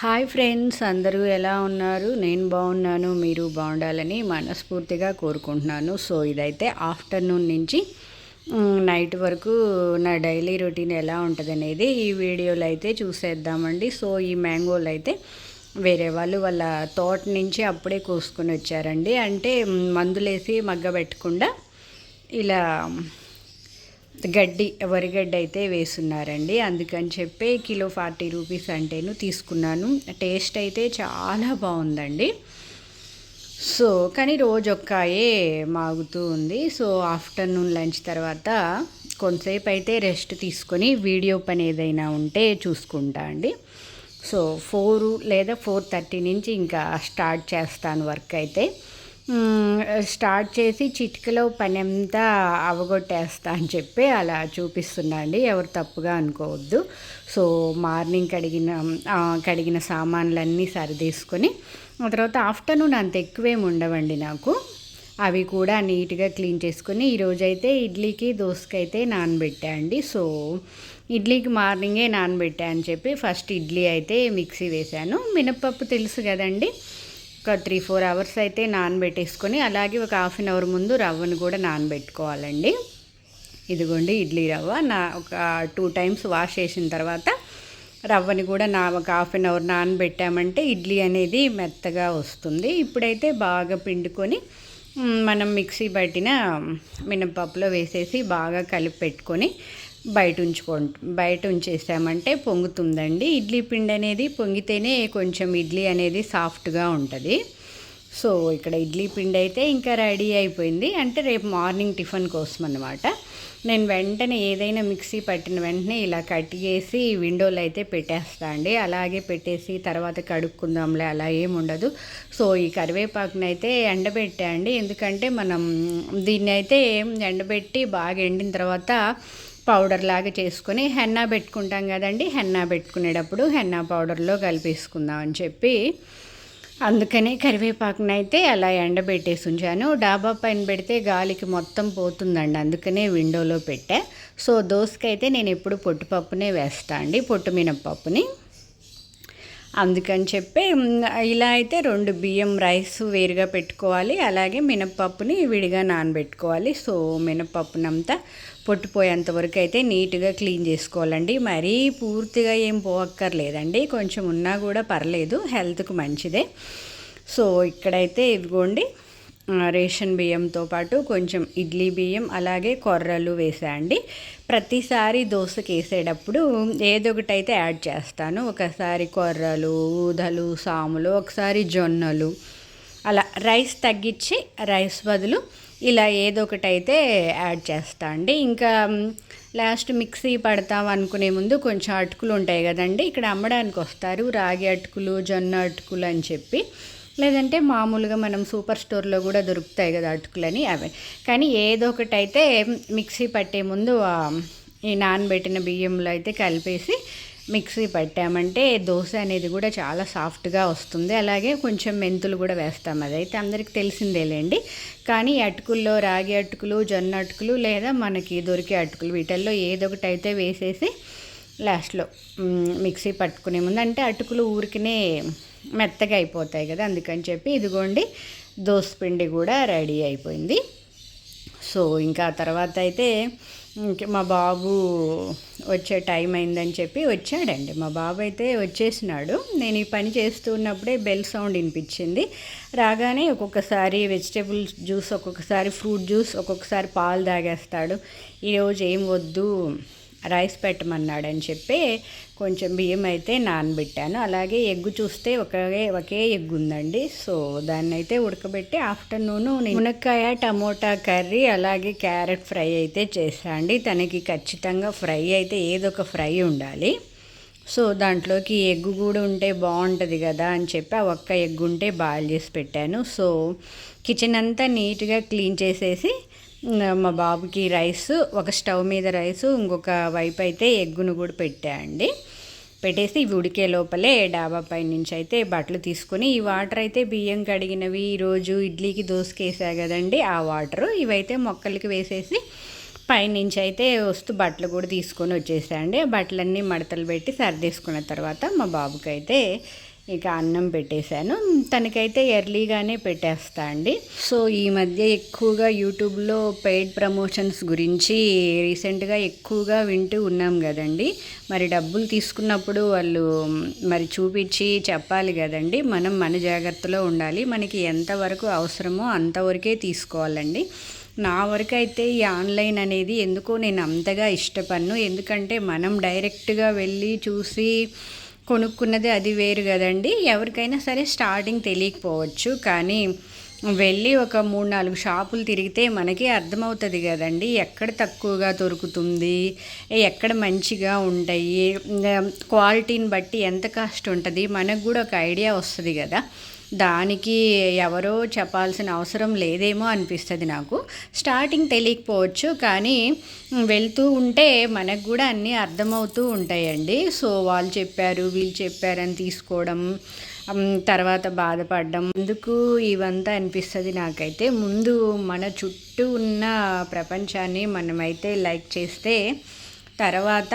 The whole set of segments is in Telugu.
హాయ్ ఫ్రెండ్స్ అందరూ ఎలా ఉన్నారు? నేను బాగున్నాను మీరు బాగుండాలని మనస్ఫూర్తిగా కోరుకుంటున్నాను. సో ఇదైతే ఆఫ్టర్నూన్ నుంచి నైట్ వరకు నా డైలీ రొటీన్ ఎలా ఉంటుంది అనేది ఈ వీడియోలో అయితే చూసేద్దామండి. సో ఈ మ్యాంగోలు అయితే వేరే వాళ్ళు వాళ్ళ తోట నుంచి అప్పుడే కోసుకొని వచ్చారండి. అంటే మందులేసి మగ్గబెట్టకుండా ఇలా గడ్డి వరిగడ్డి అయితే వేసున్నారండి అందుకని చెప్పి కిలో ఫార్టీ రూపీస్ అంటేను తీసుకున్నాను. టేస్ట్ అయితే చాలా బాగుందండి. సో కానీ రోజు ఒక్కాయే మాగుతూ ఉంది. సో ఆఫ్టర్నూన్ లంచ్ తర్వాత కొంతసేపు అయితే రెస్ట్ తీసుకొని వీడియో పని ఏదైనా ఉంటే చూసుకుంటా అండి. సో ఫోర్ లేదా ఫోర్ థర్టీ నుంచి ఇంకా స్టార్ట్ చేస్తాను వర్క్ అయితే. స్టార్ట్ చేసి చిటికలో పని అంతా అవగొట్టేస్తా అని చెప్పి అలా చూపిస్తున్నా అండి ఎవరు తప్పుగా అనుకోవద్దు. సో మార్నింగ్ కడిగిన కడిగిన సామాన్లన్నీ సరిదీసుకొని ఆ తర్వాత ఆఫ్టర్నూన్ అంత ఎక్కువేమి ఉండవండి నాకు. అవి కూడా నీట్గా క్లీన్ చేసుకొని ఈరోజైతే ఇడ్లీకి దోసకైతే నానబెట్టా అండి. సో ఇడ్లీకి మార్నింగే నానబెట్టా అని చెప్పి ఫస్ట్ ఇడ్లీ అయితే మిక్సీ వేశాను. మినప్పప్పు తెలుసు కదండి. ఒక త్రీ ఫోర్ అవర్స్ అయితే నానబెట్టేసుకొని అలాగే ఒక హాఫ్ అన్ అవర్ ముందు రవ్వను కూడా నానబెట్టుకోవాలండి. ఇదిగోండి ఇడ్లీ రవ్వ. నా ఒక టూ టైమ్స్ వాష్ చేసిన తర్వాత రవ్వని కూడా నా ఒక హాఫ్ అన్ అవర్ నానబెట్టామంటే ఇడ్లీ అనేది మెత్తగా వస్తుంది. ఇప్పుడైతే బాగా పిండుకొని మనం మిక్సీ పట్టిన మినపప్పులో వేసేసి బాగా కలిపి పెట్టుకొని బయట ఉంచుకో బయట ఉంచేసామంటే పొంగుతుందండి. ఇడ్లీ పిండి అనేది పొంగితేనే కొంచెం ఇడ్లీ అనేది సాఫ్ట్గా ఉంటుంది. సో ఇక్కడ ఇడ్లీ పిండి అయితే ఇంకా రెడీ అయిపోయింది. అంటే రేపు మార్నింగ్ టిఫిన్ కోసం అనమాట నేను వెంటనే ఏదైనా మిక్సీ పట్టిన వెంటనే ఇలా కట్ చేసి విండోలో అయితే పెట్టేస్తా అండి. అలాగే పెట్టేసి తర్వాత కడుక్కుందాంలే అలా ఏముండదు సో ఈ కరివేపాకుని అయితే ఎండబెట్టా అండి. ఎందుకంటే మనం దీన్ని అయితే ఎండబెట్టి బాగా ఎండిన తర్వాత పౌడర్ లాగా చేసుకొని హెన్నా పెట్టుకుంటాం కదండి హెన్నా పెట్టుకునేటప్పుడు హెన్నా పౌడర్లో కలిపేసుకుందాం అని చెప్పి అందుకనే కరివేపాకును అయితే అలా ఎండబెట్టేసి ఉంచాను డాబా పైన పెడితే గాలికి మొత్తం పోతుందండి అందుకనే విండోలో పెట్టా. సో దోసకైతే నేను ఎప్పుడు పొట్టుపప్పునే వేస్తా అండి పొట్టు మినప్పప్పుని. అందుకని చెప్పి ఇలా అయితే రెండు బియ్యం రైస్ వేరుగా పెట్టుకోవాలి. అలాగే మినప్పప్పుని విడిగా నానబెట్టుకోవాలి. సో మినప్పప్పునంతా పొట్టిపోయేంత వరకు అయితే నీట్గా క్లీన్ చేసుకోవాలండి. మరీ పూర్తిగా ఏం పోవక్కర్లేదండి. కొంచెం ఉన్నా కూడా పర్లేదు. హెల్త్కు మంచిదే. సో ఇక్కడైతే ఇదిగోండి రేషన్ బియ్యంతో పాటు కొంచెం ఇడ్లీ బియ్యం అలాగే కొర్రలు వేసాయండి ప్రతిసారి దోశకి వేసేటప్పుడు ఏదో ఒకటి అయితే యాడ్ చేస్తాను. ఒకసారి కొర్రలు ఊదలు సాములు ఒకసారి జొన్నలు. అలా రైస్ తగ్గించి రైస్ బదులు ఇలా ఏదో ఒకటి అయితే యాడ్ చేస్తా అండి. ఇంకా లాస్ట్ మిక్సీ పడతాం అనుకునే ముందు కొంచెం అటుకులు ఉంటాయి కదండి ఇక్కడ అమ్మడానికి వస్తారు. రాగి అటుకులు జొన్న అటుకులు అని చెప్పి లేదంటే మామూలుగా మనం సూపర్ స్టోర్లో కూడా దొరుకుతాయి కదా అటుకులని అవి. కానీ ఏదో ఒకటి అయితే మిక్సీ పట్టే ముందు ఈ నానబెట్టిన బియ్యంలో అయితే కలిపేసి మిక్సీ పట్టామంటే దోశ అనేది కూడా చాలా సాఫ్ట్గా వస్తుంది. అలాగే కొంచెం మెంతులు కూడా వేస్తాం. అదైతే అందరికి తెలిసిందేలేండి. కానీ అటుకుల్లో రాగి అటుకులు జొన్న అటుకులు లేదా మనకి దొరికే అటుకులు వీటిల్లో ఏదో ఒకటి అయితే వేసేసి లాస్ట్లో మిక్సీ పట్టుకునే ముందు. అంటే అటుకులు ఊరికినే మెత్తగా అయిపోతాయి కదా అందుకని చెప్పి ఇదిగోండి పిండి కూడా రెడీ అయిపోయింది. సో ఇంకా తర్వాత అయితే మా బాబు వచ్చే టైం అయిందని చెప్పి వచ్చాడండి. మా బాబు అయితే వచ్చేసినాడు. నేను ఈ పని చేస్తూ ఉన్నప్పుడే బెల్ సౌండ్ వినిపించింది. రాగానే ఒక్కొక్కసారి వెజిటేబుల్ జ్యూస్ ఒక్కొక్కసారి ఫ్రూట్ జ్యూస్ ఒక్కొక్కసారి పాలు తాగేస్తాడు. ఈరోజు ఏం వద్దు రైస్ పెట్టమన్నాడని చెప్పి కొంచెం బియ్యం అయితే నానబెట్టాను. అలాగే ఎగ్గు చూస్తే ఒకే ఒకే ఎగ్గు ఉందండి. సో దాన్ని అయితే ఉడకబెట్టి ఆఫ్టర్నూన్ మునక్కాయ టమోటా కర్రీ అలాగే క్యారెట్ ఫ్రై అయితే చేశాండి తనకి ఖచ్చితంగా ఫ్రై అయితే ఏదో ఒక ఫ్రై ఉండాలి. సో దాంట్లోకి ఎగ్గు కూడా ఉంటే బాగుంటుంది కదా అని చెప్పి ఆ ఒక్క ఎగ్గు ఉంటే బాయిల్ చేసి పెట్టాను. సో కిచెన్ అంతా నీట్గా క్లీన్ చేసేసి మా బాబుకి రైస్ ఒక స్టవ్ మీద రైస్ ఇంకొక వైపు అయితే ఎగ్గును కూడా పెట్టాయండి పెట్టేసి ఇవి ఉడికే లోపలే డాబా పై నుంచి అయితే బట్టలు తీసుకొని ఈ వాటర్ అయితే బియ్యం కడిగినవి ఈరోజు ఇడ్లీకి దోసుకేసా కదండి ఆ వాటర్. ఇవైతే మొక్కలకి వేసేసి పైనుంచి అయితే వస్తూ బట్టలు కూడా తీసుకొని వచ్చేసాయండి ఆ బట్టలన్నీ మడతలు పెట్టి సర్దేసుకున్న తర్వాత మా బాబుకి అయితే ఇక అన్నం పెట్టేశాను. తనకైతే ఎర్లీగానే పెట్టేస్తా అండి. సో ఈ మధ్య ఎక్కువగా యూట్యూబ్లో పెయిడ్ ప్రమోషన్స్ గురించి రీసెంట్గా ఎక్కువగా వింటూ ఉన్నాం కదండి. మరి డబ్బులు తీసుకున్నప్పుడు వాళ్ళు మరి చూపించి చెప్పాలి కదండి. మనం మన జాగ్రత్తలో ఉండాలి. మనకి ఎంతవరకు అవసరమో అంతవరకే తీసుకోవాలండి. నా వరకు అయితే ఈ ఆన్లైన్ అనేది ఎందుకో నేను అంతగా ఇష్టపడను. ఎందుకంటే మనం డైరెక్ట్గా వెళ్ళి చూసి కొనుక్కున్నది అది వేరు కదండి. ఎవరికైనా సరే స్టార్టింగ్ తెలియకపోవచ్చు. కానీ వెళ్ళి ఒక మూడు నాలుగు షాపులు తిరిగితే మనకి అర్థమవుతుంది కదండి. ఎక్కడ తక్కువగా దొరుకుతుంది ఎక్కడ మంచిగా ఉంటాయి క్వాలిటీని బట్టి ఎంత కాస్ట్ ఉంటుంది మనకు కూడా ఒక ఐడియా వస్తుంది కదా. దానికి ఎవరో చెప్పాల్సిన అవసరం లేదేమో అనిపిస్తుంది నాకు. స్టార్టింగ్ తెలియకపోవచ్చు కానీ వెళ్తూ ఉంటే మనకు కూడా అన్నీ అర్థమవుతూ ఉంటాయండి. సో వాళ్ళు చెప్పారు వీళ్ళు చెప్పారని తీసుకోవడం తర్వాత బాధపడడం ఎందుకు ఇవంతా అనిపిస్తుంది నాకైతే. ముందు మన చుట్టూ ఉన్న ప్రపంచాన్ని మనమైతే లైక్ చేస్తే తర్వాత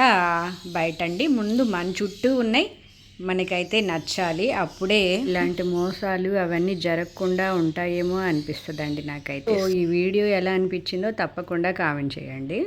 బయటండి. ముందు మన చుట్టూ ఉన్నాయి మనకైతే నచ్చాలి. అప్పుడే ఇలాంటి మోసాలు అవన్నీ జరగకుండా ఉంటాయేమో అనిపిస్తుందండి నాకైతే. ఈ వీడియో ఎలా అనిపించిందో తప్పకుండా కామెంట్ చేయండి.